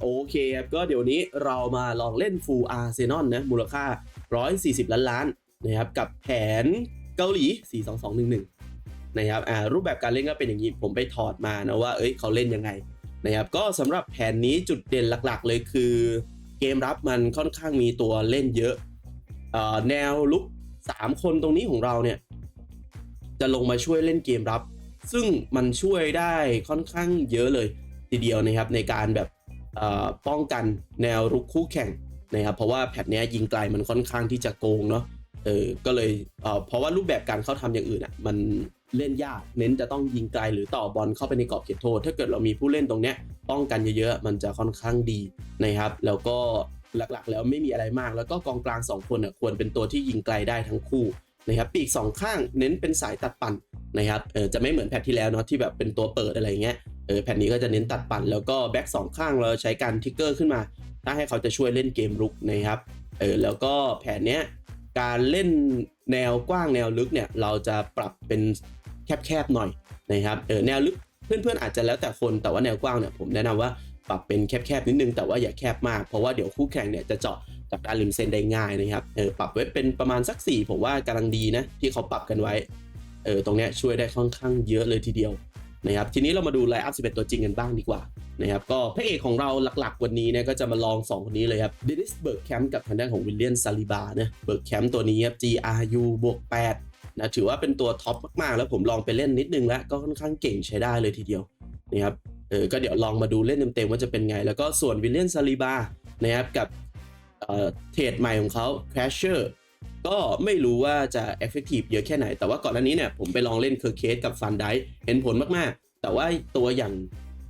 โอเคครับก็เดี๋ยวนี้เรามาลองเล่นฟูลอาร์เซนอลนะมูลค่า 140 ล้านล้านนะครับกับแผนเกาหลี 42211 นะครับอ่ารูปแบบการเล่นก็เป็นอย่างนี้ ผมไปถอดมานะว่าเอ้ยเขาเล่นยังไงนะครับก็สำหรับแผนนี้จุดเด่นหลักๆ เลยคือเกมรับมันค่อนข้างมีตัวเล่นเยอะเอ่อแนวลุก 3 คนตรงนี้ของเราเนี่ยจะลงมาช่วยเล่นเกมรับ ซึ่งมันช่วยได้ค่อนข้างเยอะเลยทีเดียวนะครับในการแบบ ป้องกันแนวรุกคู่แข่งนะครับเพราะว่าแพทเนี้ยยิงไกลมันค่อนข้างที่จะโกงเนาะเออก็เลยเออเพราะว่ารูปแบบการเข้าทำอย่างอื่นอะมันเล่นยากเน้นจะต้องยิงไกลหรือต่อบอลเข้าไปในกรอบเขตโทษ ถ้าเกิดเรามีผู้เล่นตรงเนี้ยป้องกันเยอะๆมันจะค่อนข้างดีนะครับ แล้วก็หลักๆ แล้วไม่มีอะไรมาก แล้วก็กองกลางสองคนอะควรเป็นตัวที่ยิงไกลได้ทั้งคู่นะครับปีกสองข้างเน้นเป็นสายตัดปั่นนะครับเออจะไม่เหมือนแพทที่แล้วเนาะที่แบบเป็นตัวเปิดอะไรเงี้ย เออแผ่นนี้ก็จะเน้นตัดปั่นแล้วก็แบ็กสองข้างเราใช้การทิกเกอร์ขึ้นมา ถ้าให้เขาจะช่วยเล่นเกมรุกนะครับเออแล้วก็แผนเนี้ยการเล่นแนวกว้างแนวลึกเนี่ยเราจะปรับเป็นแคบๆหน่อยนะครับเออแนวลึกเพื่อนๆอาจจะแล้วแต่คนแต่ว่าแนวกว้างเนี่ยผมแนะนำว่าปรับเป็นแคบๆนิดนึงแต่ว่าอย่าแคบมากเพราะว่าเดี๋ยวคู่แข่งเนี่ยจะเจาะจากการริมเส้นได้ง่ายนะครับเออปรับไว้เป็นประมาณสัก 4 ผมว่ากำลังดีนะที่เขาปรับกันไว้เออตรงเนี้ยช่วยได้ค่อนข้างเยอะเลยทีเดียว นะครับทีนี้เรามาดูไลน์อัพ11 ตัวจริงกันบ้างดีกว่านะครับก็พระเอกของเราหลักๆ วันนี้เนี่ยก็จะมาลอง 2 คนนี้เลยครับเดนิสเบิร์กแคมป์กับทางด้านของวิลเลียนซาลิบาเนะเบิร์กแคมป์ตัวนี้ครับ GRU บวก8นะถือว่าเป็นตัวท็อปมากๆ แล้วผมลองไปเล่นนิดนึงแล้วก็ค่อนข้างเก่งใช้ได้เลยทีเดียวนะครับเออก็เดี๋ยวลองมาดูเล่นเต็มๆว่าจะเป็นไง แล้วก็ส่วนวิลเลียนซาลิบานะครับกับเเทรดใหม่ของเขา Crasher ก็ไม่รู้ว่าจะ effective เยอะแค่ไหน แต่ว่าก่อนหน้านี้เนี่ยผมไปลองเล่นเคอร์เคสกับฟันไดเห็นผลมากๆ แต่ว่าตัวอย่าง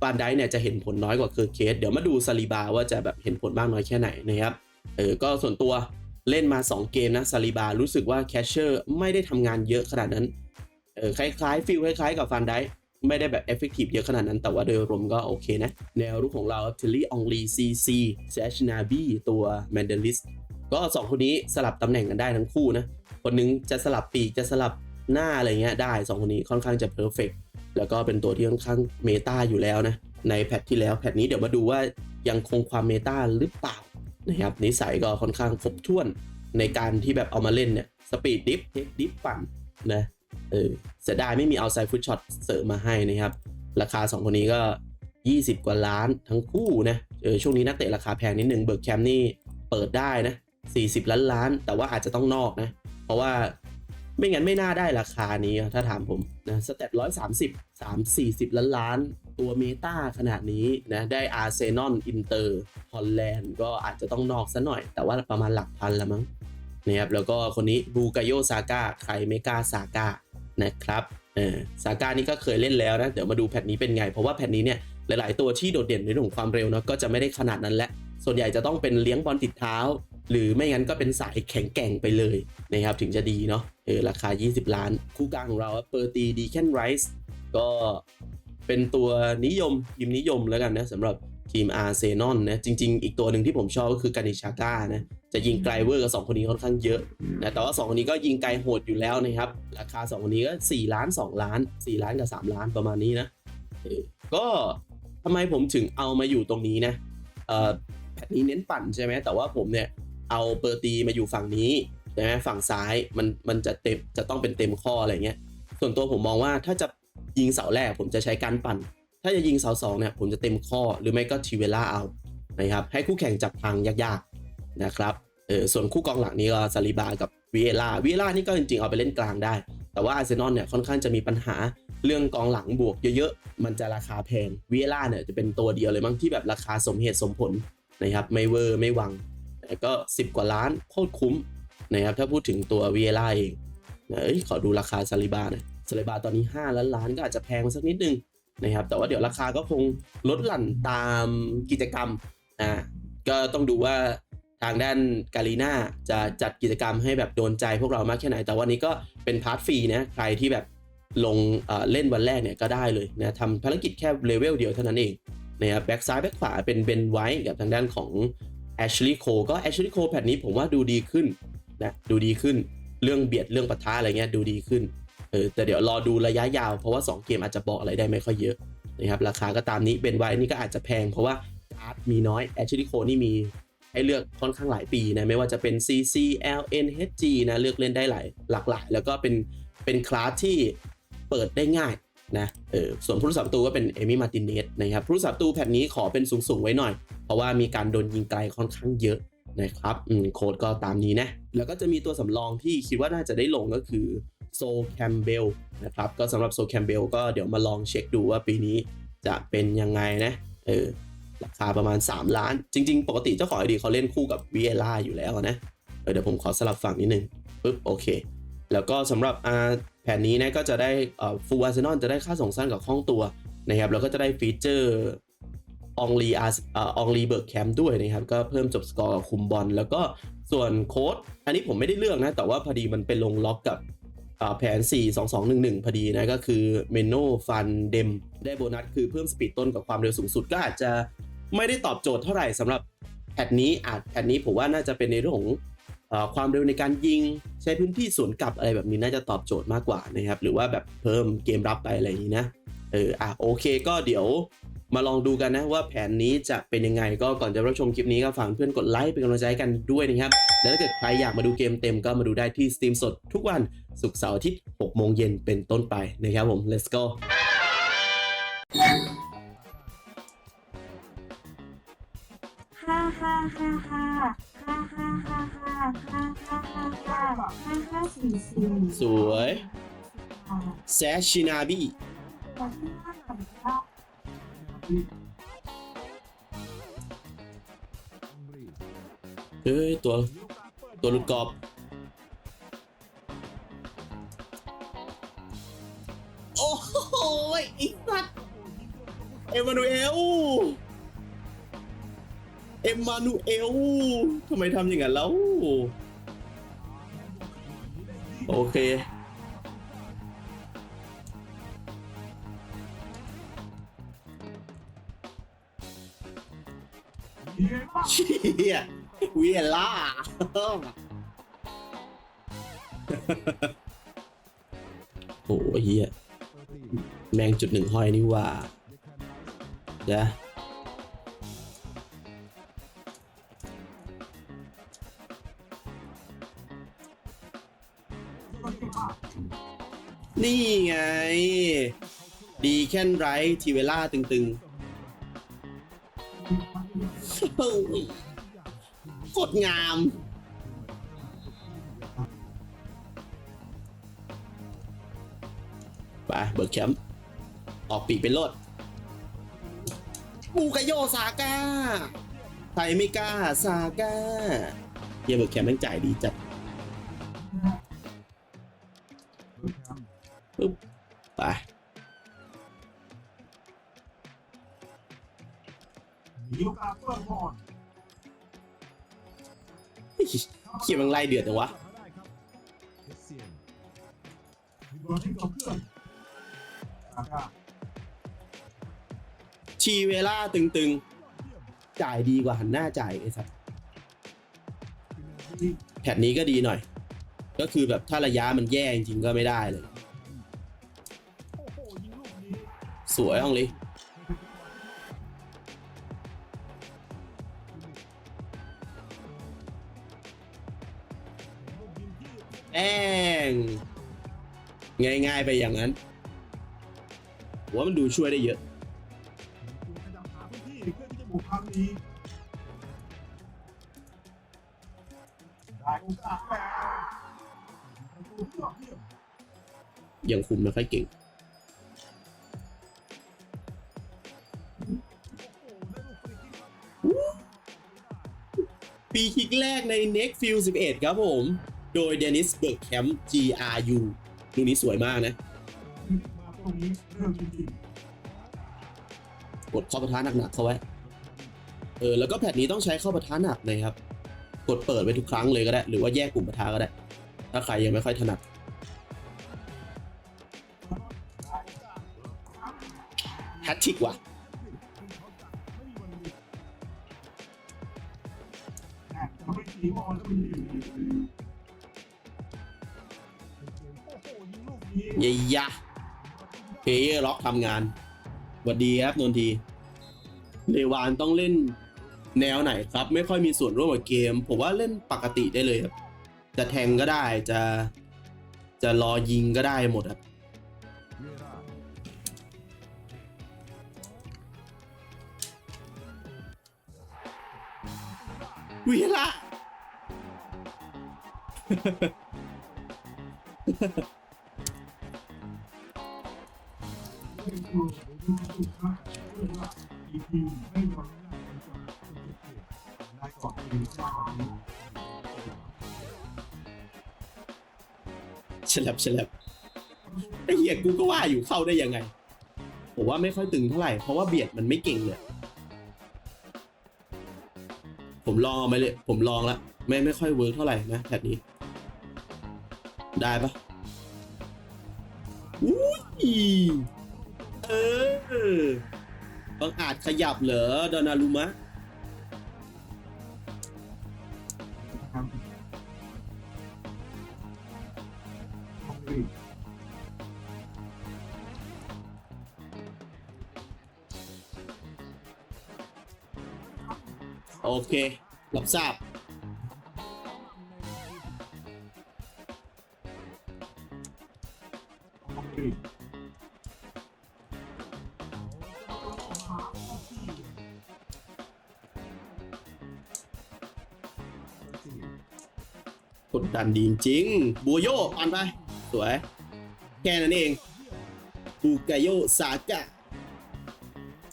ฟันไดเนี่ยจะเห็นผลน้อยกว่าเคอร์เคสเดี๋ยวมาดูซาลิบาว่าจะแบบเห็นผลมากน้อยแค่ไหนนะครับเออก็ส่วนตัวเล่นมา 2 เกมนะซาลิบารู้สึกว่าแคชเชอร์ไม่ได้ทำงานเยอะขนาดนั้นเออคล้ายๆฟิลคล้ายๆกับฟันไดไม่ได้แบบ effective เยอะขนาดนั้น แต่ว่าโดยรวมก็โอเคนะ แนวรุกของเราทิลลี่องลีซีซีแซชนาบีตัวแมนเดลิส ก็สองคนนี้สลับตำแหน่งกันได้ทั้งคู่นะ คนนึงจะสลับปีกจะสลับหน้าอะไรเงี้ยได้สองคนนี้ค่อนข้างจะเพอร์เฟกแล้วก็เป็นตัวที่ค่อนข้างเมตาอยู่แล้วนะ ในแพทที่แล้วแพทนี้เดี๋ยวมาดูว่ายังคงความเมตาหรือเปล่านะครับนิสัยก็ค่อนข้างครบถ้วนในการที่แบบเอามาเล่นเนี่ยสปีดดิฟเทคดิฟปั่นนะเออเสียดายไม่มีเอาไซฟุตช็อตเสริมมาให้นะครับ ราคา 2 คนนี้ก็ 20 กว่าล้านทั้งคู่นะเออช่วงนี้นักเตะราคาแพงนิดนึงเบิร์กแคมนี่เปิดได้นะ 40 ล้านล้าน แต่ว่าอาจจะต้องนอกนะ เพราะว่าไม่งั้นไม่น่าได้ราคานี้ถ้าถามผมนะสเตตร้อยสามสิบสามสี่สิบล้านล้าน ตัวเมตาขนาดนี้นะได้อาร์เซนอลอินเตอร์ฮอลแลนด์ก็อาจจะต้องนอกซะหน่อย แต่ว่าประมาณหลักพันละมั้งนะครับแล้วก็คนนี้บูกาโยซาก้าใครไม่กล้าซาก้านะครับเออซาก้านี่ก็เคยเล่นแล้วนะ เดี๋ยวมาดูแพทนี้เป็นไง เพราะว่าแพทนี้เนี่ยหลาย ๆ ตัวที่โดดเด่นในเรื่องของความเร็วเนาะก็จะไม่ได้ขนาดนั้นแหละส่วนใหญ่จะต้องเป็นเลี้ยงบอลติดเท้า หรือไม่งั้นก็เป็นสายแข็งแกร่งไปเลยนะครับถึงจะดีเนาะเออราคา 20 ล้าน คู่กลางของเราเปอร์ตีดีแคนไรส์ก็เป็นตัวนิยมทีมนิยมแล้วกันนะสำหรับทีมอาร์เซนอลนะจริง ๆ อีกตัวหนึ่งที่ผมชอบก็คือกานิชาก้านะจะยิงไกลเวอร์กับ 2 คนนี้ค่อนข้างเยอะนะแต่ว่า 2 คนนี้ก็ยิงไกลโหดอยู่แล้วนะครับ ราคา 2 คนนี้ก็ 4 ล้าน 2 ล้าน 4 ล้านกับ 3 ล้านประมาณนี้นะเออก็ทำไมผมถึงเอามาอยู่ตรงนี้นะเอ่อแพทนี้เน้นปั่นใช่ไหมแต่ว่าผมเนี่ย เอาเปอร์ตีมาอยู่ฝั่งนี้ใช่ไหมฝั่งซ้ายมันมันจะเต็มจะต้องเป็นเต็มข้ออะไรเงี้ย ส่วนตัวผมมองว่าถ้าจะยิงเสาแรกผมจะใช้การปั่น ถ้าจะยิงเสาสองเนี่ยผมจะเต็มข้อหรือไม่ก็ทีเวล่าเอานะครับให้คู่แข่งจับทางยากๆนะครับเออส่วนคู่กองหลังนี้ก็ซาลิบากับวิเอล่าวิเอล่านี่ก็จริงๆเอาไปเล่นกลางได้ แต่ว่าอาร์เซนอลเนี่ยค่อนข้างจะมีปัญหาเรื่องกองหลังบวกเยอะๆ มันจะราคาแพงวิเอล่าเนี่ยจะเป็นตัวเดียวเลยมั้งที่แบบราคาสมเหตุสมผลนะครับไม่เวอร์ไม่วัง แต่ก็ 10 กว่าล้านโคตรคุ้มนะครับถ้าพูดถึงตัววีเอล่าเองนะเอ้ยขอดูราคาซาลิบาหน่อยซาลิบาตอนนี้ 5 ล้านล้านก็อาจจะแพงสักนิดนึงนะครับแต่ว่าเดี๋ยวราคาก็คงลดหลั่นตามกิจกรรมอ่าก็ต้องดูว่าทางด้านกาลีนาจะจัดกิจกรรมให้แบบโดนใจพวกเรามากแค่ไหน แต่วันนี้ก็เป็นพาร์ทฟรีนะใครที่แบบลงเอ่อเล่นวันแรกเนี่ยก็ได้เลยนะทำภารกิจแค่เลเวลเดียวเท่านั้นเองนะครับแบ็กซ้ายแบ็กขวาเป็นเบนไว้กับทางด้านของ แอชลีย์โคก็แอชลีย์โคแพทนี้ผมว่าดูดีขึ้นนะดูดีขึ้นเรื่องเบียดเรื่องปะทะอะไรเงี้ยดูดีขึ้นเออแต่เดี๋ยวรอดูระยะยาวเพราะว่า 2 เกมอาจจะบอกอะไรได้ไม่ค่อยเยอะนะครับราคาก็ตามนี้เบนไว้นี่ก็อาจจะแพงเพราะว่าอาร์ตมีน้อยแอชลีย์โคนี่มีให้เลือกค่อนข้างหลายปีนะไม่ว่าจะเป็น CC LN HG นะเลือกเล่นได้หลายหลากหลาย แล้วก็เป็นเป็นคลาสที่เปิดได้ง่าย นะเออส่วนผู้รักษาประตูก็เป็นเอมี่มาตินเนสนะครับผู้รักษาประตูแผ่นนี้ขอเป็นสูงๆไว้หน่อย เพราะว่ามีการโดนยิงไกลค่อนข้างเยอะนะครับอืมโค้ดก็ตามนี้นะ แล้วก็จะมีตัวสำรองที่คิดว่าน่าจะได้ลงก็คือโซแคมเบลนะครับก็สำหรับโซแคมเบลก็เดี๋ยวมาลองเช็คดูว่าปีนี้จะเป็นยังไงนะเออราคาประมาณ 3 ล้าน จริง ๆ ปกติเจ้าของไอดีเขาเล่นคู่กับวีเอล่าอยู่แล้วนะเออเดี๋ยวผมขอสลับฝั่งนิดนึงปึ๊บโอเค แล้วก็สำหรับอ่า ผนนี้นะก็จะได้ฟูลอาร์เซนอลจะได้ค่าส่งสั้นกับคล่องตัวนะครับแล้วก็จะได้ฟีเจอร์อองลีอาร์องลีเบิร์กแคมป์ด้วยนะครับ ก็เพิ่มจบสกอร์กับคุมบอล แล้วก็ส่วนโค้ดอันนี้ผมไม่ได้เลือกนะ แต่ว่าพอดีมันเป็นลงล็อกกับอ่าแผน 4 2 2 1 1 พอดีนะ ก็คือเมโนฟันเดมได้โบนัสคือเพิ่มสปีดต้นกับความเร็วสูงสุดก็อาจจะไม่ได้ตอบโจทย์เท่าไหร่สำหรับแพทนี้อาจแพทนี้ผมว่าน่าจะเป็นในเรื่องของ ความเร็วในการยิงใช้พื้นที่สวนกลับอะไรแบบนี้น่าจะตอบโจทย์มากกว่านะครับหรือว่าแบบเพิ่มเกมรับไปอะไรอย่างนี้นะเอออะโอเคก็เดี๋ยวมาลองดูกันนะว่าแผนนี้จะเป็นยังไงก็ก่อนจะรับชมคลิปนี้ก็ฝากเพื่อนกดไลค์เป็นกำลังใจกันด้วยนะครับ แล้วถ้าเกิดใครอยากมาดูเกมเต็มก็มาดูได้ที่สตรีมสดทุกวันศุกร์เสาร์อาทิตย์6โมงเย็นเป็นต้นไปนะครับผม let's go ห้าห้าห้าห้าห้าห้าห้าห้าห้าห้าห้าห้าห้าห้าสี่สี่สวยแซชินาบีวันที่ห้าของเราเฮ้ยตัวตัวหลุดกรอบ อมานูเอลทำไมทำอย่างนั้นแล้ว โอเค เชี่ยเวียล่า โอ้เฮียแมงจุดหนึ่งห้อยนี่ว่านะ นี่ไง ดีแค่นไรทีเวล่าตึงๆโอ้ยโคตงาม ไป เบิร์กแคมป์ออกปีกเป็นรถปูกโยซาก้าไทยไม่กล้าซาก้าเยเบิร์กแคมป์แม่งจ่ายดีจัด ปึ๊บไปมีโอกาสเปิดบอลเขียมันไล่เดือดจังวะมีบอลที่กับเพื่อนซาก้าชีเวล่าตึงๆ จ่ายดีกว่าหันหน้าจ่ายไอ้สัสที่แผ่นนี้ก็ดีหน่อย ก็คือแบบถ้าระยะมันแย่จริงๆก็ไม่ได้เลย สวยอ่องลีแองง่ายๆไปอย่างนั้นว่ามันดูช่วยได้เยอะยังคุมไม่ค่อยเก่ง รีคิกครับปีคิกแรกใน Next Field 11 ครับผม โดยเดนิสเบิร์กแคมป์ GRU ลูกนี้สวยมากนะ มาตรงนี้เรื่องจริงกดเข้าประทะหนักๆเข้าไว้ เออ แล้วก็แพทนี้ต้องใช้เข้าประทะหนักนะครับ กดเปิดไว้ทุกครั้งเลยก็ได้ หรือว่าแยกกลุ่มประทะก็ได้ ถ้าใครยังไม่ค่อยถนัด แฮตทริกว่ะ แต่จะไม่ตีบอลก็มีอยู่โอ้โหยิงลูกนี้เยยะเพย์ล็อกทำงานสวัสดีครับนนทีเลวานต้องเล่นแนวไหนครับ ไม่ค่อยมีส่วนร่วมกับเกม ผมว่าเล่นปกติได้เลยครับ จะแทงก็ได้จะ จะรอยิงก็ได้หมดครับ บบนี้ฉลับฉลับไอ้เหี้ยกูก็ว่าอยู่เข้าได้ยังไง ผมว่าไม่ค่อยตึงเท่าไหร่ เพราะว่าเบียดมันไม่เก่งเลย ผมลองเอาไปเลย ผมลองแล้วไม่ไม่ค่อยเวิร์กเท่าไหร่นะแพทนี้ ได้ปะอุ้ยเออบังอาจขยับเหรอดอนารุมะ เค รับทราบ กดดันดีจริงบัวโยปันไป สวย แค่นั้นเองบูกาโยซากะ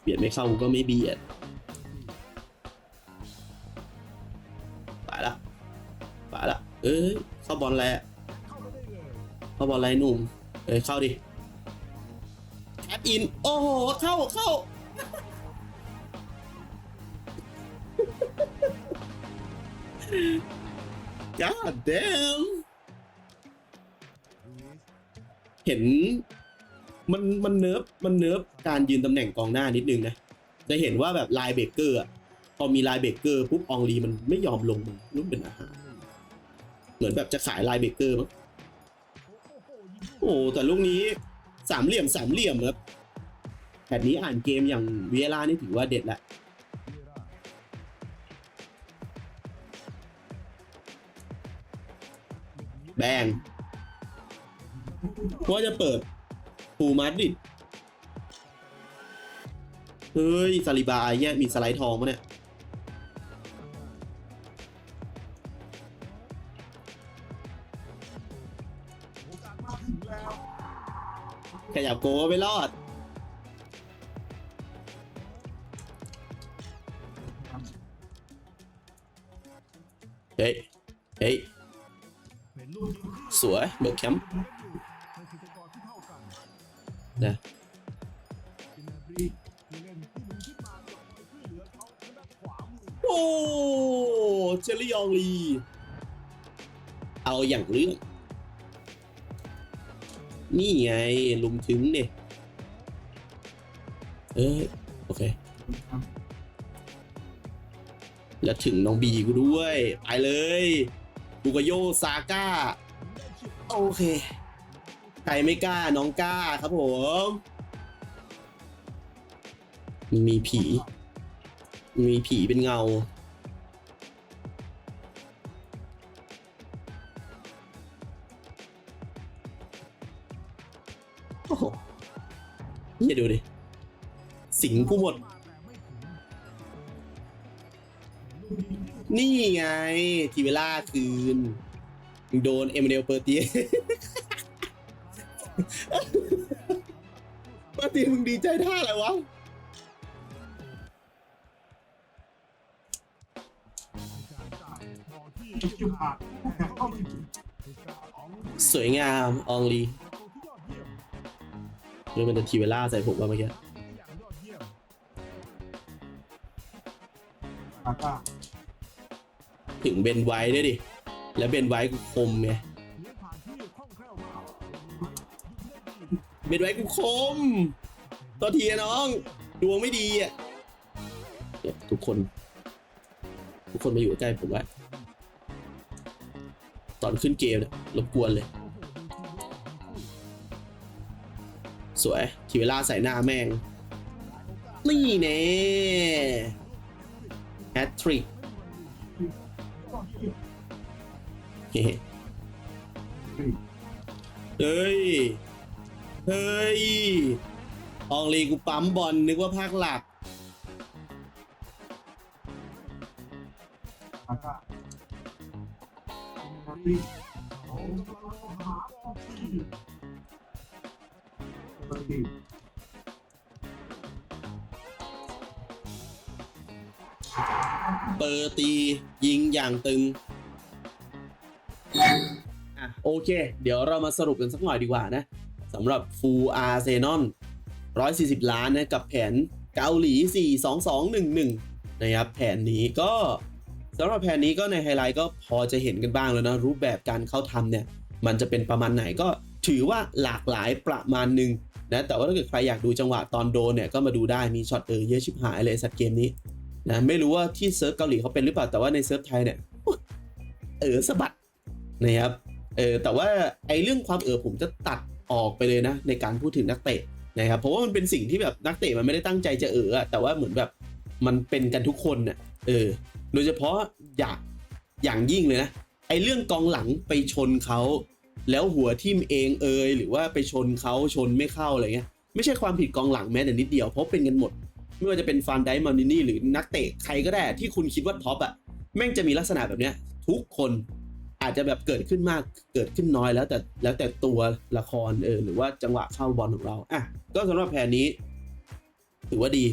เบียดไม่เข้าก็ไม่เบียด เอ้ยเข้าบอลแล้วเข้าบอลอะไรหนุ่มเอ้ยเข้าดิแอปอิน โอ้โห เข้าเข้า God damn เห็นมันมันเนิร์ฟมันเนิร์ฟการยืนตำแหน่งกองหน้านิดนึงนะ จะเห็นว่าแบบไลน์เบรกเกอร์อะพอมีไลน์เบรกเกอร์ปุ๊บอองลีมันไม่ยอมลงมารุ่นเป็นอาหารเห มือนแบบจะขายไลน์เบรกเกอร์มั้งโอ้แต่ลูกนี้สามเหลี่ยมสามเหลี่ยมครับแผ่นนี้อ่านเกมอย่างเวียร่านี่ถือว่าเด็ดละแบงว่าจะเปิดปูมาดริดเฮ้ยซาลิบาเนี่ยมีสไลด์ทองปะเนี่ย ขยับโกไม่รอด เฮ้ย เฮ้ย สวยเบิกแคมป์นสกอร์ที่เท่ากันนะกินนาบรีผู้เล่นที่หนึ่งขึ้นมาจะคเข้มโอ้ เจลลี่ยองลี เอาอย่างเรื่อง นี่ไงลุมถึงเนี่ยเอ้ยโอเค แล้วถึงน้องบีกูด้วยไปเลยบูกโยซาก้า โอเค ใครไม่กล้าน้องกล้าครับผม มีผี มีผีเป็นเงา อ้โหอย่าดูดิ สิงกูหมด นี่ไง ทีเวล่าคืน โดนเอเมเนลเปอร์ตีเปอร์ตีมึงดีใจท่าอะไรวะสวยงาม อองลี เรื่องมันจะทีเวล่าใส่ผมว่าเมื่อกี้อาก้าถึงเบนไว้ด้วยดิ แล้วเบนไว้กูคมไงเบนไว้กูคมตัวทีอะน้อง ดวงไม่ดีอะเนี่ยทุกคน ทุกคนมาอยู่ใกล้ผมไว้ตอนขึ้นเกมเนี่ยรบกวนเลย สวยทีเวลาใส่หน้าแม่ง นี่เน่แฮตทริกเฮ้ย เฮ้ย อองลีกูปั๊มบอลนึกว่าภาคหลักอ ที่เปอร์ตียิงอย่างตึง อะโอเค เดี๋ยวเรามาสรุปกันสักหน่อยดีกว่านะสำหรับฟูอาร์เซนอน140 ล้านนะกับแผนเกาหลี 42211 นะครับแผนนี้ก็สำหรับแผนนี้ก็ในไฮไลท์ก็พอจะเห็นกันบ้างแล้วนะ รูปแบบการเข้าทำเนี่ย มันจะเป็นประมาณไหนก็ถือว่าหลากหลายประมาณหนึ่ง นะแต่ว่าถ้าเกิดใครอยากดูจังหวะตอนโดนเนี่ยก็มาดูได้มีช็อตเออเยอะชิบหายเลยสัตว์เกมนี้นะไม่รู้ว่าที่เซิร์ฟเกาหลีเขาเป็นหรือเปล่าแต่ว่าในเซิร์ฟไทยเนี่ยเออสะบัดนะครับเออแต่ว่าไอ้เรื่องความเออผมจะตัดออกไปเลยนะ ในการพูดถึงนักเตะนะครับเพราะว่ามันเป็นสิ่งที่แบบนักเตะมันไม่ได้ตั้งใจจะเอออะแต่ว่าเหมือนแบบมันเป็นกันทุกคนน่ะเออโดยเฉพาะอยากอย่างยิ่งเลยนะไอ้เรื่องกองหลังไปชนเขา แล้วหัวทิ่มเองเอยหรือว่าไปชนเขาชนไม่เข้าอะไรเงี้ยไม่ใช่ความผิดกองหลังแม้แต่นิดเดียวเพราะเป็นกันหมด ไม่ว่าจะเป็นฟานไดมานินี่หรือนักเตะใครก็ได้ที่คุณคิดว่าท็อปอะแม่งจะมีลักษณะแบบเนี้ยทุกคนอาจจะแบบเกิดขึ้นมากเกิดขึ้นน้อยแล้วแต่แล้วแต่ตัวละครเออหรือว่าจังหวะเข้าบอลของเราอะก็สำหรับแผนนี้ ถือว่าดี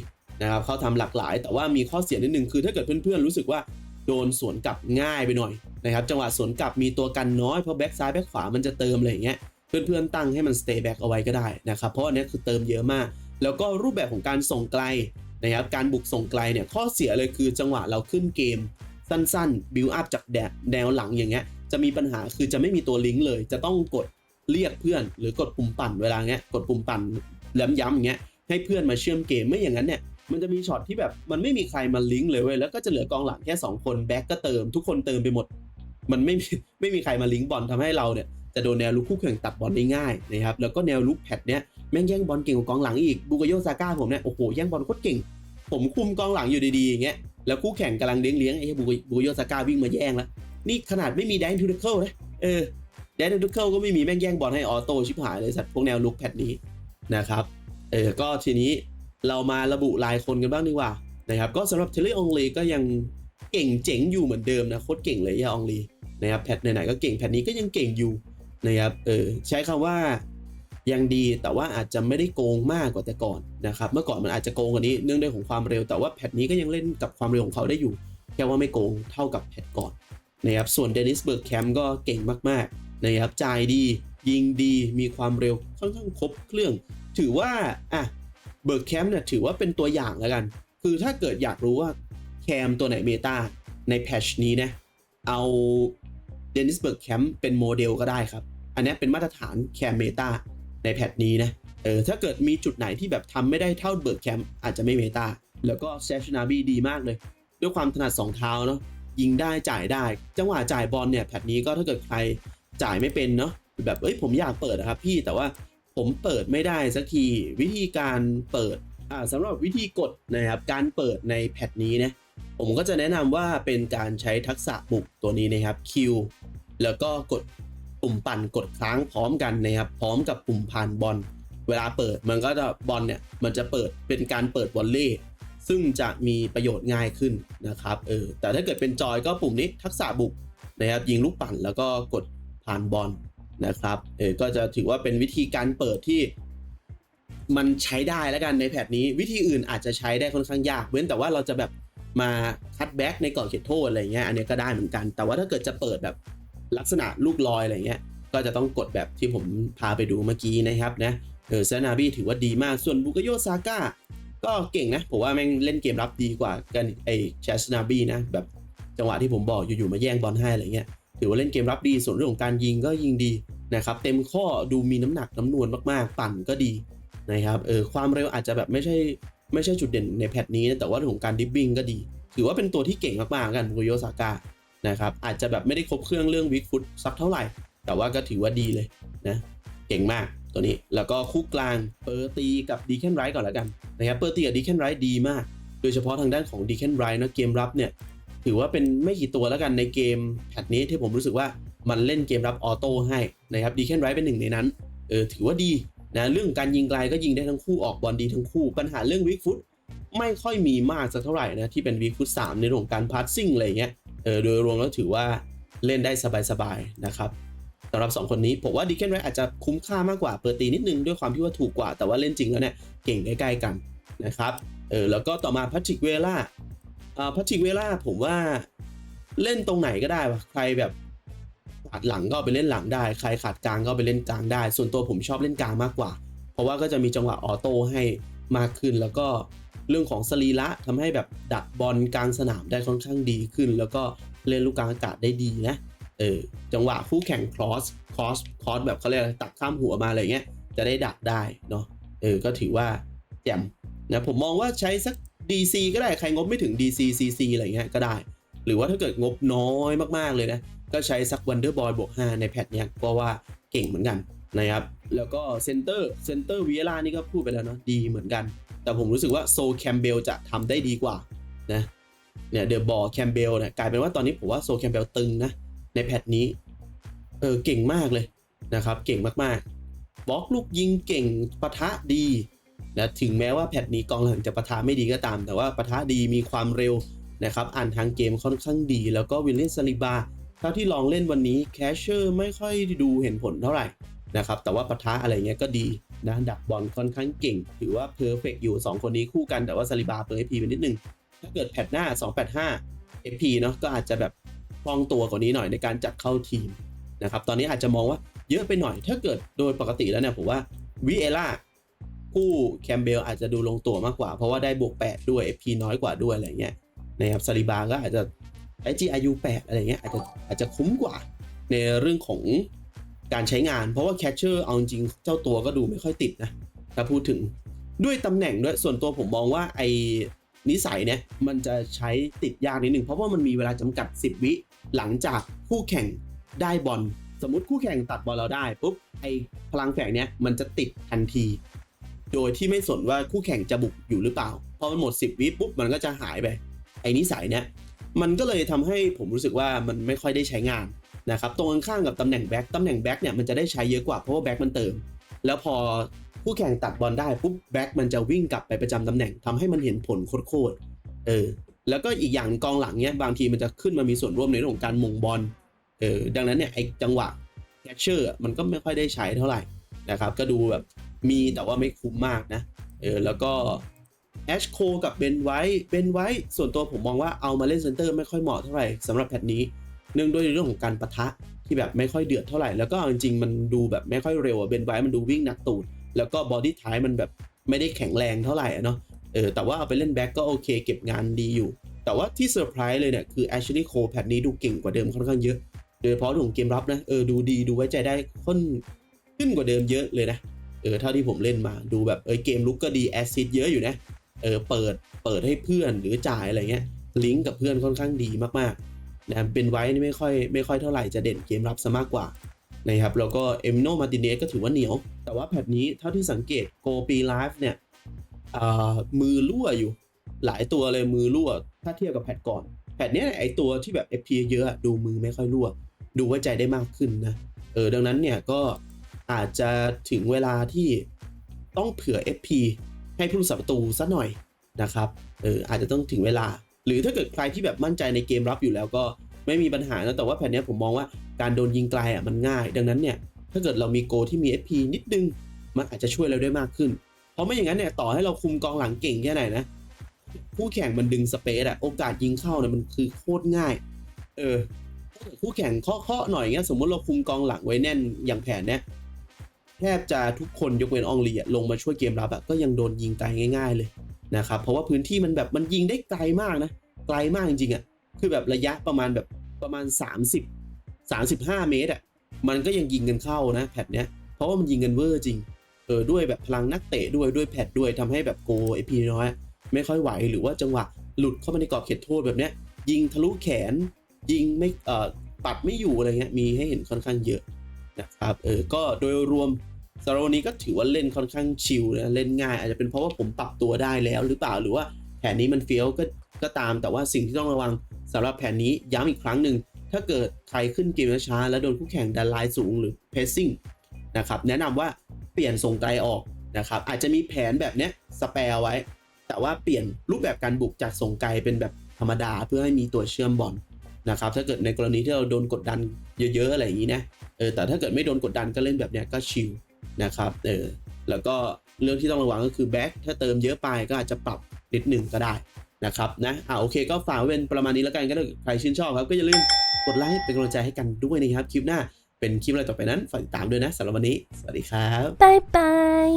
นะครับเขาทำหลากหลาย แต่ว่ามีข้อเสียนิดนึงคือถ้าเกิดเพื่อนๆรู้สึกว่า โดนสวนกลับง่ายไปหน่อยนะครับจังหวะสวนกลับมีตัวกันน้อยเพราะแบ็กซ้ายแบ็กขวามันจะเติมอะไรอย่างเงี้ยเพื่อนๆตั้งให้มัน stay back เอาไว้ก็ได้นะครับเพราะอันนี้คือเติมเยอะมาก แล้วก็รูปแบบของการส่งไกลนะครับการบุกส่งไกลเนี่ยข้อเสียเลยคือจังหวะเราขึ้นเกมสั้นๆบิวอัพจากแดดแนวหลังอย่างเงี้ยจะมีปัญหาคือจะไม่มีตัวลิงก์เลย จะต้องกดเรียกเพื่อน หรือกดปุ่มปั่นเวลาเงี้ยกดปุ่มปั่นย้ำๆอย่างเงี้ยให้เพื่อนมาเชื่อมเกมไม่อย่างนั้นเนี่ย มันจะมีช็อตที่แบบมันไม่มีใครมาลิงก์เลยเว้ยแล้วก็จะเหลือกองหลังแค่ 2 คนแบ็กก็เติมทุกคนเติมไปหมด มันไม่มีไม่มีใครมาลิงก์บอลทำให้เราเนี่ยจะโดนแนวลุกคู่แข่งตัดบอลได้ง่ายนะครับแล้วก็แนวลุกแพดเนี้ยแม่งแย่งบอลเก่งกว่ากองหลังอีกบูกโยซาก้าผมเนี่ยโอ้โหแย่งบอลโคตรเก่ง ผมคุมกองหลังอยู่ดีๆอย่างเงี้ยแล้วคู่แข่งกำลังเลี้ยงเลี้ยงไอ้บูบูโยสก้าวิ่งมาแย่งแล้วนี่ขนาดไม่มีแดนทูเดเคิลนะเออแดนทูเดเคิลก็ไม่มีแม่งแย่งบอลให้ออโต้ชิบหายเลยสัตว์พวกแนวลุกแพดนี้นะครับเออก็ทีนี้ เรามาระบุรายคนกันบ้างดีกว่านะครับก็สำหรับเทเลอองลีก็ยังเก่งเจ๋งอยู่เหมือนเดิมนะโคตรเก่งเลยยาอองลีนะครับแพทไหนๆก็เก่งแพทนี้ก็ยังเก่งอยู่นะครับเออใช้คำว่ายังดีแต่ว่าอาจจะไม่ได้โกงมากกว่าแต่ก่อนนะครับเมื่อก่อนมันอาจจะโกงกว่านี้เนื่องด้วยของความเร็ว แต่ว่าแพทนี้ก็ยังเล่นกับความเร็วของเขาได้อยู่แค่ว่าไม่โกงเท่ากับแพทก่อนนะครับส่วนเดนิสเบิร์กแคมป์ก็เก่งมากๆนะครับจ่ายดียิงดีมีความเร็วค่อนข้างครบเครื่อง ถือว่าอะ เบิร์กแคมป์เนี่ยถือว่าเป็นตัวอย่างแล้วกัน คือถ้าเกิดอยากรู้ว่าแคมตัวไหนเมตาในแพชนี้นะ เอาเดนิสเบิร์กแคมป์เป็นโมเดลก็ได้ครับ อันนี้เป็นมาตรฐานแคมเมตาในแพทนี้นะ เออถ้าเกิดมีจุดไหนที่แบบทำไม่ได้เท่าเบิร์กแคมป์อาจจะไม่เมตาแล้วก็เซฟชนาบีดีมากเลย ด้วยความถนัด2เท้าเนาะยิงได้จ่ายได้ จังหวะจ่ายบอลเนี่ยแพทนี้ก็ถ้าเกิดใครจ่ายไม่เป็นเนาะแบบเอ้ยผมอยากเปิดนะครับพี่แต่ว่า ผมเปิดไม่ได้สักทีวิธีการเปิดอ่าสำหรับวิธีกดนะครับการเปิดในแพทนี้นะผมก็จะแนะนำว่าเป็นการใช้ทักษะบุกตัวนี้นะครับ Q แล้วก็กดปุ่มปั่นกดค้างพร้อมกันนะครับ พร้อมกับปุ่มผ่านบอลเวลาเปิดมันก็จะบอลเนี่ยมันจะเปิดเป็นการเปิดวอลเล่ซึ่งจะมีประโยชน์ง่ายขึ้นนะครับเออแต่ถ้าเกิดเป็นจอยก็ปุ่มนี้ทักษะบุกนะครับยิงลูกปั่นแล้วก็กดผ่านบอล นะครับเออก็จะถือว่าเป็นวิธีการเปิดที่มันใช้ได้แล้วกันในแพทนี้ วิธีอื่นอาจจะใช้ได้ค่อนข้างยาก เว้นแต่ว่าเราจะแบบมาคัดแบ็กในกรอบเขตโทษอะไรเงี้ยอันนี้ก็ได้เหมือนกัน แต่ว่าถ้าเกิดจะเปิดแบบลักษณะลูกลอยอะไรเงี้ยก็จะต้องกดแบบที่ผมพาไปดูเมื่อกี้นะครับนะเออเซนาบีถือว่าดีมากส่วนบุกโยซาก้าก็เก่งนะ ผมว่าแม่งเล่นเกมรับดีกว่ากันไอแชสนาบีนะ แบบจังหวะที่ผมบอกอยู่ๆมาแย่งบอลให้อะไรเงี้ย ถือว่าเล่นเกมรับดีส่วนเรื่องของการยิงก็ยิงดีนะครับเต็มข้อดูมีน้ำหนักน้ำนวลมากๆ ปั่นก็ดีนะครับเออความเร็วอาจจะแบบไม่ใช่ไม่ใช่จุดเด่นในแพทนี้นะแต่ว่าเรื่องของการดิฟบิ้งก็ดี ถือว่าเป็นตัวที่เก่งมากๆกันบุกโยซาก้านะครับอาจจะแบบไม่ได้ครบเครื่องเรื่องวิกฟุตสักเท่าไหร่ แต่ว่าก็ถือว่าดีเลยนะเก่งมากตัวนี้แล้วก็คู่กลางเปอร์ตีกับดีแคนไรก่อนแล้วกันนะครับเปอร์ตีกับดีแคนไรดีมาก โดยเฉพาะทางด้านของดีแคนไรนะเกมรับเนี่ย ถือว่าเป็นไม่กี่ตัวแล้วกันในเกมแพทนี้ที่ผมรู้สึกว่ามันเล่นเกมรับออโต้ให้นะครับดีแคนไรเป็นหนึ่งในนั้นเออถือว่าดีนะเรื่องการยิงไกลก็ยิงได้ทั้งคู่ออกบอลดีทั้งคู่ ปัญหาเรื่องวิกฟุตไม่ค่อยมีมากสักเท่าไหร่นะที่เป็นวิกฟุตสามในเรื่องของการพาสซิ่งอะไรเงี้ยเออโดยรวมแล้วถือว่าเล่นได้สบายๆนะครับสำหรับ 2 คนนี้ผมว่าดีแคนไรอาจจะคุ้มค่ามากกว่าเปิดตีนิดนึงด้วยความที่ว่าถูกกว่าแต่ว่าเล่นจริงแล้วเนี่ยเก่งใกล้ๆกันนะครับเออแล้วก็ต่อมาพัทริกเวล่า อ่าพัทิกเวล่าผมว่าเล่นตรงไหนก็ได้วะใครแบบขาดหลังก็ไปเล่นหลังได้ ใครขาดกลางก็ไปเล่นกลางได้ ส่วนตัวผมชอบเล่นกลางมากกว่า เพราะว่าก็จะมีจังหวะออโต้ให้มากขึ้น แล้วก็เรื่องของสรีระทำให้แบบดักบอลกลางสนามได้ค่อนข้างดีขึ้น แล้วก็เล่นลูกกลางอากาศได้ดีนะ เออ จังหวะคู่แข่งครอส ครอส ครอสแบบเขาเรียกตักข้ามหัวมาอะไรเงี้ย จะได้ดักได้เนาะ เออ ก็ถือว่าแจ่มนะ ผมมองว่าใช้สัก DC ก็ได้ใครงบไม่ถึง DC CC อะไรเงี้ยก็ได้ หรือว่าถ้าเกิดงบน้อยมากๆเลยนะ ก็ใช้สัก Wonder Boy บวก 5 ในแพทเนี้ยก็ว่าเก่งเหมือนกันนะครับ แล้วก็เซนเตอร์เซนเตอร์วีเอล่านี่ก็พูดไปแล้วเนาะดีเหมือนกัน แต่ผมรู้สึกว่าโซแคมเบลจะทำได้ดีกว่านะเนี่ยเดอะบอลแคมเบลเนี่ยกลายเป็นว่าตอนนี้ผมว่าโซแคมเบลตึงนะในแพทนี้เออเก่งมากเลยนะครับ เก่งมากๆบล็อกลูกยิงเก่งปะทะดี นะถึงแม้ว่าแพทนี้กองหลังจะปะทะไม่ดีก็ตาม แต่ว่าปะทะดีมีความเร็วนะครับอ่านทางเกมค่อนข้างดี แล้วก็วิลเลียนซาลิบาเท่าที่ลองเล่นวันนี้แคชเชอร์ไม่ค่อยดูเห็นผลเท่าไหร่นะครับแต่ว่าปะทะอะไรเงี้ยก็ดีนะดักบอลค่อนข้างเก่ง ถือว่าเพอร์เฟกอยู่ 2 คนนี้คู่กันแต่ว่าซาลิบาเปิด FP ไปนิดนึง ถ้าเกิดแพทหน้า 285 FP เนาะก็อาจจะแบบคล่องตัวกว่านี้หน่อยในการจัดเข้าทีมนะครับตอนนี้อาจจะมองว่าเยอะไปหน่อยถ้าเกิดโดยปกติแล้วเนี่ยผมว่าวิเอล่า คู่แคมเบลอาจจะดูลงตัวมากกว่า เพราะว่าได้บวก 8 ด้วย FP น้อยกว่าด้วยอะไรเงี้ยนะครับซาลิบาก็อาจจะไอจีอายุ8อะไรเงี้ยอาจจะอาจจะคุ้มกว่าในเรื่องของการใช้งาน เพราะว่าแคชเชอร์เอาจริงเจ้าตัวก็ดูไม่ค่อยติดนะถ้าพูดถึงด้วยตำแหน่งด้วยส่วนตัวผมมองว่าไอ้นิสัยเนี่ยมันจะใช้ติดยากนิดหนึ่งเพราะว่ามันมีเวลาจำกัด 10 วิหลังจากคู่แข่งได้บอลสมมติคู่แข่งตัดบอลเราได้ปุ๊บไอ้พลังแฝงเนี้ยมันจะติดทันที โดยที่ไม่สนว่าคู่แข่งจะบุกอยู่หรือเปล่า พอมันหมด 10 วิปุ๊บมันก็จะหายไป ไอ้นิสัยเนี้ยมันก็เลยทำให้ผมรู้สึกว่ามันไม่ค่อยได้ใช้งานนะครับตรงข้างๆกับตำแหน่งแบ็คตำแหน่งแบ็คเนี่ยมันจะได้ใช้เยอะกว่าเพราะว่าแบ็คมันเติม แล้วพอคู่แข่งตัดบอลได้ปุ๊บแบ็คมันจะวิ่งกลับไปประจำตำแหน่งทำให้มันเห็นผลโคตรเออแล้วก็อีกอย่างกองหลังเนี้ยบางทีมันจะขึ้นมามีส่วนร่วมในเรื่องของการมงบอลเออดังนั้นเนี่ยไอ้จังหวะแคชเชอร์มันก็ไม่ค่อยได้ใช้เท่าไหร่นะครับก็ดูแบบ มีแต่ว่าไม่คุ้มมากนะเออแล้วก็แอชโคกับเบนไว้เบนไว้ส่วนตัวผมมองว่าเอามาเล่นเซนเตอร์ไม่ค่อยเหมาะเท่าไหร่สำหรับแพทนี้ เนื่องด้วยเรื่องของการปะทะที่แบบไม่ค่อยเดือดเท่าไหร่ แล้วก็เอาจริงๆมันดูแบบไม่ค่อยเร็วอะเบนไว้มันดูวิ่งนักตูดแล้วก็บอดี้ท้ายมันแบบไม่ได้แข็งแรงเท่าไหร่อะเนาะเออแต่ว่าเอาไปเล่นแบ็กก็โอเค เก็บงานดีอยู่ แต่ว่าที่เซอร์ไพรส์เลยเนี่ยคือแอชลีย์โคแพทนี้ดูเก่งกว่าเดิมค่อนข้างเยอะ โดยเฉพาะเรื่องของเกมรับนะเออดูดีดูไว้ใจได้ค่อนขึ้นกว่าเดิมเยอะเลยนะ เออเท่าที่ผมเล่นมาดูแบบเออเกมลุกก็ดีแอซิดเยอะอยู่นะเออเปิดเปิดให้เพื่อนหรือจ่ายอะไรเงี้ยลิงก์กับเพื่อนค่อนข้างดีมากๆนะเป็นไว้นี่ไม่ค่อยไม่ค่อยเท่าไหร่จะเด่นเกมรับซะมากกว่านะครับแล้วก็เอมโนมาติเนสก็ถือว่าเหนียว แต่ว่าแพทนี้เท่าที่สังเกตโกปีไลฟ์เนี่ยมือรั่วอยู่ หลายตัวเลยมือรั่ว ถ้าเทียบกับแพทก่อน แพทเนี้ยไอตัวที่แบบ FP เยอะอะดูมือไม่ค่อยรั่ว ดูไว้ใจได้มากขึ้นนะเออดังนั้นเนี่ยก็ อาจจะถึงเวลาที่ต้องเผื่อ FP ให้ผู้รักษาประตูซะหน่อยนะครับ เอออาจจะต้องถึงเวลา หรือถ้าเกิดใครที่แบบมั่นใจในเกมรับอยู่แล้วก็ไม่มีปัญหานะแต่ว่าแผ่นนี้ผมมองว่าการโดนยิงไกลอะมันง่าย ดังนั้นเนี่ยถ้าเกิดเรามีโกที่มี FP นิดนึง มันอาจจะช่วยเราได้มากขึ้น เพราะไม่อย่างนั้นเนี่ยต่อให้เราคุมกองหลังเก่งแค่ไหนนะคู่แข่งมันดึงสเปซอะโอกาสยิงเข้าเนี่ยมันคือโคตรง่าย เออคู่แข่งเคาะๆหน่อยเงี้ยสมมติเราคุมกองหลังไว้แน่นอย่างแผนเนี้ย แทบจะทุกคนยกเว้นอองลีอะลงมาช่วยเกมรับอะก็ยังโดนยิงไกลง่าย ๆเลยนะครับเพราะว่าพื้นที่มันแบบมันยิงได้ไกลมากนะไกลมากจริงๆอะคือแบบระยะประมาณแบบประมาณ 30 35 เมตรอะมันก็ยังยิงกันเข้านะแพทเนี้ยเพราะว่ามันยิงกันเวอร์จริงเออด้วยแบบพลังนักเตะด้วยด้วยแพทด้วยทำให้แบบโกเอพีน้อยไม่ค่อยไหวหรือว่าจังหวะหลุดเข้ามาในกรอบเขตโทษแบบเนี้ยยิงทะลุแขน ยิงไม่เอ่อปัดไม่อยู่อะไรเงี้ยมีให้เห็นค่อนข้างเยอะนะครับเออก็โดยรวม สำหรับวันนี้ก็ถือว่าเล่นค่อนข้างชิลนะเล่นง่าย อาจจะเป็นเพราะว่าผมปรับตัวได้แล้วหรือเปล่าหรือว่าแผนนี้มันเฟี้ยวก็ก็ตามแต่ว่าสิ่งที่ต้องระวังสำหรับแผนนี้ย้ำอีกครั้งหนึ่งถ้าเกิดใครขึ้นเกมช้าแล้วโดนคู่แข่งดันไลน์สูงหรือเพสซิ่งนะครับแนะนำว่าเปลี่ยนทรงไกลออกนะครับอาจจะมีแผนแบบเนี้ยสแปร์ไว้ แต่ว่าเปลี่ยนรูปแบบการบุกจากทรงไกลเป็นแบบธรรมดาเพื่อให้มีตัวเชื่อมบอลนะครับถ้าเกิดในกรณีที่เราโดนกดดันเยอะๆอะไรอย่างนี้นะเออแต่ถ้าเกิดไม่โดนกดดันก็เล่นแบบเนี้ยก็ชิล นะครับเออแล้วก็เรื่องที่ต้องระวังก็คือแบ็คถ้าเติมเยอะไปก็อาจจะปรับนิดหนึ่งก็ได้นะครับนะอ่าโอเคก็ฝากไว้เป็นประมาณนี้แล้วกันก็ถ้าเกิดใครชื่นชอบครับ ก็อย่าลืมกดไลค์เป็นกำลังใจให้กันด้วยนะครับ คลิปหน้าเป็นคลิปอะไรต่อไปนั้นฝากติดตามด้วยนะสำหรับวันนี้ สวัสดีครับบายบาย